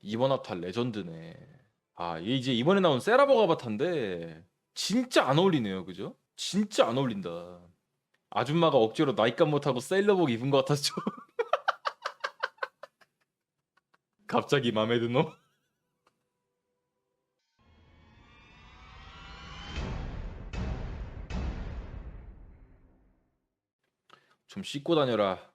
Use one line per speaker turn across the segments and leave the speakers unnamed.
이번 아타 레전드네. 아, 얘 이제 이번에 나온 세라버가 바타인데 진짜 안 어울리네요. 그죠? 진짜 안 어울린다. 아줌마가 억지로 나이값 못하고 세일러복 입은 것좀 갑자기 맘에 드노? 좀 씻고 다녀라.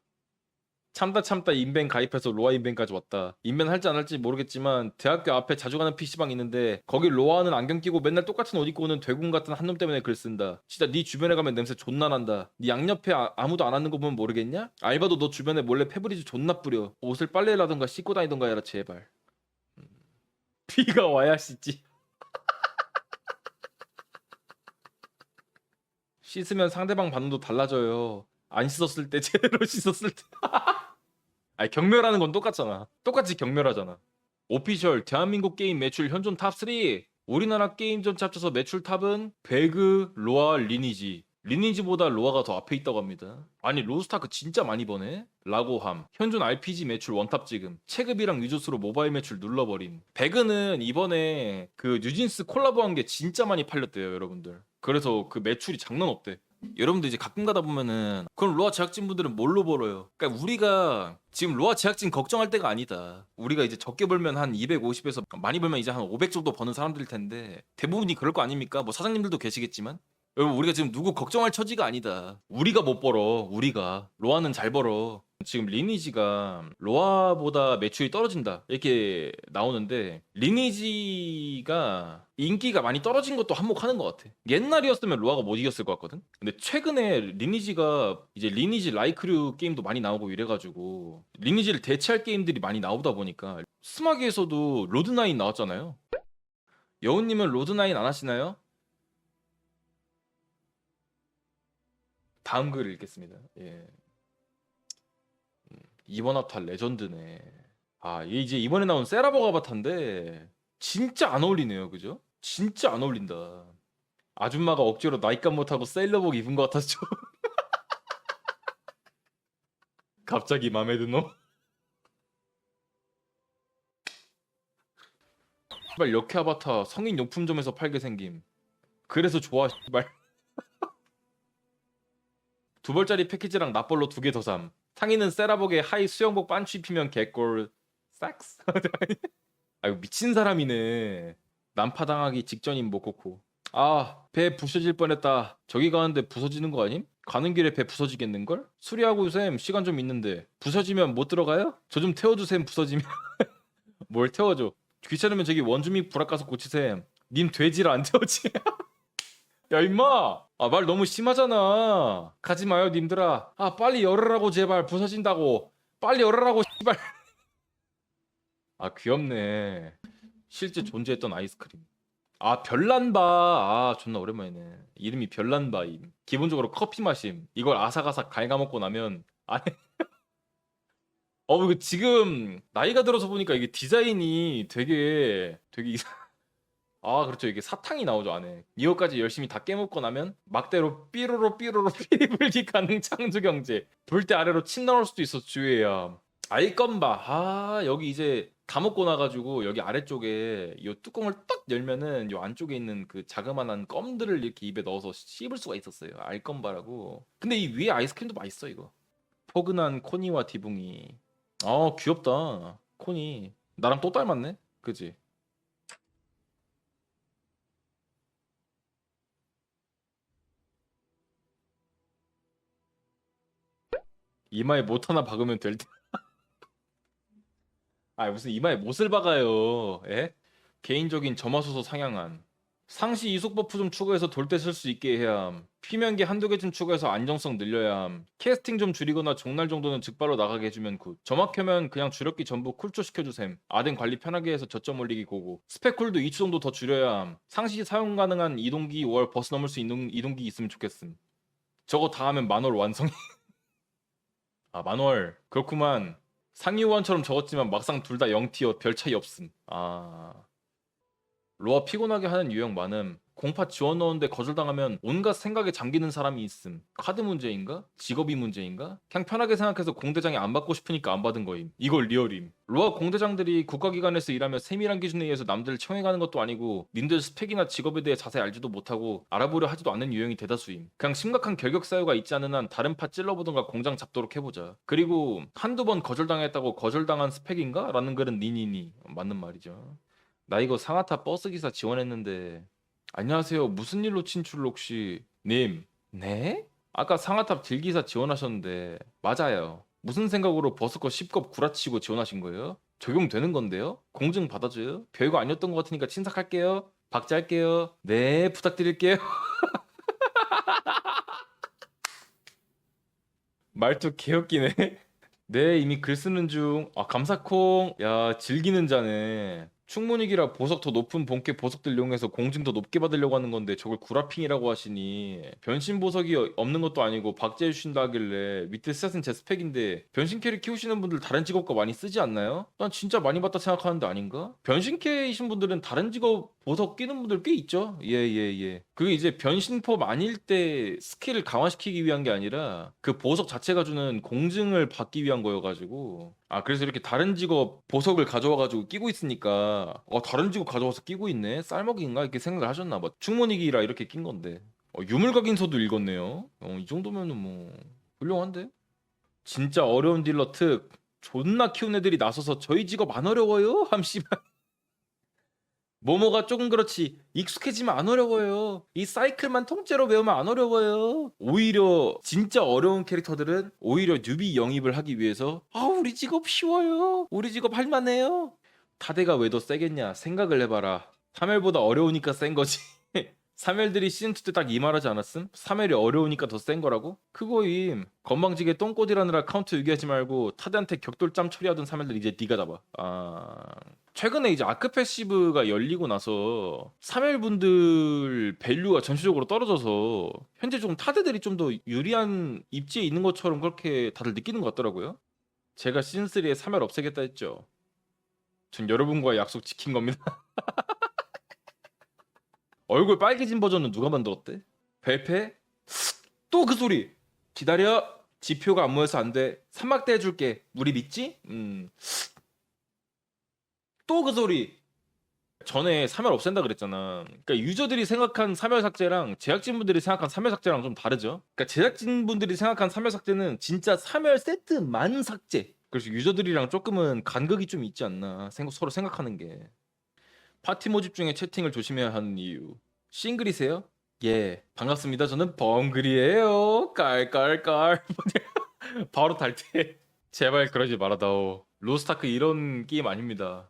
참다 참다 인벤 가입해서 로아 인벤까지 왔다. 인벤 할지 안 할지 모르겠지만 대학교 앞에 자주 가는 PC방 있는데 거기 로아는 안경 끼고 맨날 똑같은 옷 입고 오는 대군 같은 한 놈 때문에 글 쓴다. 진짜 네 주변에 가면 냄새 존나 난다. 네 양옆에 아, 아무도 안 하는 거 보면 모르겠냐? 알바도 너 주변에 몰래 페브리즈 존나 뿌려. 옷을 빨래라던가 씻고 다니던가 해라 제발. 음. 비가 와야 씻지. 씻으면 상대방 반응도 달라져요. 안 씻었을 때 제대로 씻었을 때. 아니 경멸하는 건 똑같잖아. 똑같이 경멸하잖아. 오피셜 대한민국 게임 매출 현존 탑3 우리나라 게임전 합쳐서 매출 탑은 배그, 로아, 리니지 리니지보다 로아가 더 앞에 있다고 합니다. 아니 로스타크 진짜 많이 버네? 라고 함. 현존 RPG 매출 원탑 지금. 체급이랑 유저수로 모바일 매출 눌러버림. 배그는 이번에 그 뉴진스 콜라보한 게 진짜 많이 팔렸대요 여러분들. 그래서 그 매출이 장난 없대. 여러분들 이제 가끔 가다 보면은 그럼 로아 제작진 분들은 뭘로 벌어요? 그러니까 우리가 지금 로아 제작진 걱정할 때가 아니다. 우리가 이제 적게 벌면 한 250에서 많이 벌면 이제 한 500 정도 버는 사람들일 텐데 대부분이 그럴 거 아닙니까? 뭐 사장님들도 계시겠지만 여러분 우리가 지금 누구 걱정할 처지가 아니다. 우리가 못 벌어. 우리가 로아는 잘 벌어. 지금 리니지가 로아보다 매출이 떨어진다 이렇게 나오는데 리니지가 인기가 많이 떨어진 것도 한몫하는 것 같아. 옛날이었으면 로아가 못 이겼을 것 같거든. 근데 최근에 리니지가 이제 리니지 라이크류 게임도 많이 나오고 이래가지고 리니지를 대체할 게임들이 많이 나오다 보니까 스마기에서도 로드나인 나왔잖아요. 여우님은 로드나인 안 하시나요? 다음 글을 읽겠습니다. 예. 음, 이번 아타 레전드네. 아, 얘 이제 이번에 나온 세라버가 바타인데 진짜 안 어울리네요. 그죠? 진짜 안 어울린다. 아줌마가 억지로 나이값 못하고 세일러복 입은 것 같아서 좀 갑자기 맘에 드노? 씨발 역해 아바타 성인 용품점에서 팔게 생김. 그래서 좋아 씨발. 두 벌짜리 패키지랑 납벌로 두 개 더 삼. 상의는 세라복에 하이 수영복 반취 입히면 개꼴 싹스. 아유 미친 사람이네. 난파당하기 직전인 모코코. 아, 배 부서질 뻔했다. 저기 가는데 부서지는 거 아님? 가는 길에 배 부서지겠는걸? 수리하고 쌤 시간 좀 있는데 부서지면 못 들어가요? 저 좀 태워주 쌤 부서지면 뭘 태워줘? 귀찮으면 저기 원주민 불악 가서 고치셈 님 돼지를 안 태우지 야 임마 아 말 너무 심하잖아. 가지 마요 님들아. 아 빨리 열으라고 제발. 부서진다고. 빨리 열으라고 씨발. 아 귀엽네. 실제 존재했던 아이스크림. 아 별난바. 아 존나 오랜만이네. 이름이 별난바임. 기본적으로 커피 마심. 이걸 아삭아삭 갉아먹고 나면 안에 어 이거 지금 나이가 들어서 보니까 이게 디자인이 되게 되게 이상 아 그렇죠. 이게 사탕이 나오죠 안에. 이거까지 열심히 다 깨먹고 나면 막대로 삐로로 삐로로 피리불기 가능 창조 경제. 돌대 아래로 침 나올 수도 있어 주의해야. 알건바. 아 여기 이제 다 먹고 나가지고 여기 아래쪽에 이 뚜껑을 딱 열면은 이 안쪽에 있는 그 자그마한 껌들을 이렇게 입에 넣어서 씹을 수가 있었어요. 알건바라고. 근데 이 위에 아이스크림도 맛있어 이거. 포근한 코니와 디붕이. 아 귀엽다. 코니. 나랑 또 닮았네? 그지 이마에 못 하나 박으면 될 듯. 아 무슨 이마에 못을 박아요. 예? 개인적인 점화소서 상향안. 상시 이속 버프 좀 추가해서 돌 때 쓸 수 있게 해야 함. 피면기 한두 개좀 추가해서 안정성 늘려야 함. 캐스팅 좀 줄이거나 종날 정도는 즉바로 나가게 해주면 굿. 점화켜면 그냥 주력기 전부 쿨조 시켜주셈. 아덴 관리 편하게 해서 저점 올리기 고고. 스펙 쿨도 2초 정도 더 줄여야 함. 상시 사용 가능한 이동기 5월 버스 넘을 수 있는 이동기 있으면 좋겠음. 저거 다 하면 만월 완성이. 아 만월 그렇구만. 상위호환처럼 적었지만 막상 둘 다 0티어 별 차이 없음. 아 로아 피곤하게 하는 유형 많음. 공파 지원 넣었는데 거절당하면 온갖 생각에 잠기는 사람이 있음. 카드 문제인가? 직업이 문제인가? 그냥 편하게 생각해서 공대장이 안 받고 싶으니까 안 받은 거임. 이걸 리얼임. 로아 공대장들이 국가기관에서 일하며 세밀한 기준에 의해서 남들을 청해가는 것도 아니고 님들 스펙이나 직업에 대해 자세히 알지도 못하고 알아보려 하지도 않는 유형이 대다수임. 그냥 심각한 결격 사유가 있지 않은 한 다른 파 찔러보던가 공장 잡도록 해보자. 그리고 한두 번 거절당했다고 거절당한 스펙인가? 라는 글은 니니니. 맞는 말이죠. 나 이거 상하타 버스 기사 지원했는데 안녕하세요. 무슨 일로 친출을 혹시 님? 네? 아까 상하탑 딜기사 지원하셨는데 맞아요. 무슨 생각으로 버스커 10겁 구라치고 지원하신 거예요? 적용되는 건데요? 공증 받아줘요? 별거 아니었던 것 같으니까 친삭할게요. 박제할게요. 네, 부탁드릴게요. 말투 개웃기네. 네, 이미 글 쓰는 중. 아, 감사콩. 야, 즐기는 자네. 충분히기라 보석 더 높은 본캐 보석들 이용해서 공증 더 높게 받으려고 하는 건데 저걸 구라핑이라고 하시니 변신 보석이 없는 것도 아니고 박제해 주신다 하길래 밑에 스탯은 제 스펙인데 변신 캐릭 키우시는 분들 다른 직업과 많이 쓰지 않나요? 난 진짜 많이 받다 생각하는데 아닌가? 변신 캐이신 분들은 다른 직업 보석 끼는 분들 꽤 있죠. 예, 예, 예. 그게 이제 변신법 아닐 때 스킬을 강화시키기 위한 게 아니라 그 보석 자체가 주는 공증을 받기 위한 거여가지고. 아, 그래서 이렇게 다른 직업 보석을 가져와가지고 끼고 있으니까, 어, 다른 직업 가져와서 끼고 있네? 쌀먹인가? 이렇게 생각을 하셨나 봐. 충분히기라 이렇게 낀 건데. 어, 유물각인서도 읽었네요. 어, 이 정도면은 뭐, 훌륭한데? 진짜 어려운 딜러 특. 존나 키운 애들이 나서서 저희 직업 안 어려워요? 함씨발. 모모가 조금 그렇지 익숙해지면 안 어려워요. 이 사이클만 통째로 배우면 안 어려워요. 오히려 진짜 어려운 캐릭터들은 오히려 뉴비 영입을 하기 위해서 아 우리 직업 쉬워요. 우리 직업 할만해요. 타대가 왜 더 세겠냐 생각을 해봐라. 3멸보다 어려우니까 센 거지. 3멸들이 시즌2 때 딱 이 말하지 않았음? 3멸이 어려우니까 더 센 거라고? 그거임. 건방지게 똥꼬디라느라 카운트 유기하지 말고 타대한테 격돌짬 처리하던 3멸들 이제 네가 잡아. 아... 최근에 이제 아크 패시브가 열리고 나서 3멸분들 밸류가 전체적으로 떨어져서 현재 조금 타대들이 좀 더 유리한 입지에 있는 것처럼 그렇게 다들 느끼는 것 같더라고요. 제가 시즌3에 3멸 없애겠다 했죠. 전 여러분과의 약속 지킨 겁니다. 얼굴 빨개진 버전은 누가 만들었대? 벨페? 또 그 소리. 기다려. 지표가 안 모여서 안 돼. 삼막대 해줄게. 우리 믿지? 음. 또 그 소리. 전에 3열 없앤다 그랬잖아. 그러니까 유저들이 생각한 3열 삭제랑 제작진분들이 생각한 3열 삭제랑 좀 다르죠. 그러니까 제작진분들이 생각한 3열 삭제는 진짜 3열 세트만 삭제. 그래서 유저들이랑 조금은 간극이 좀 있지 않나. 생각, 서로 생각하는 게. 파티 모집 중에 채팅을 조심해야 하는 이유. 싱글이세요? 예, 반갑습니다. 저는 벙글이에요. 깔깔깔. 바로 탈퇴. 제발 그러지 말아다오. 로스타크 이런 게임 아닙니다.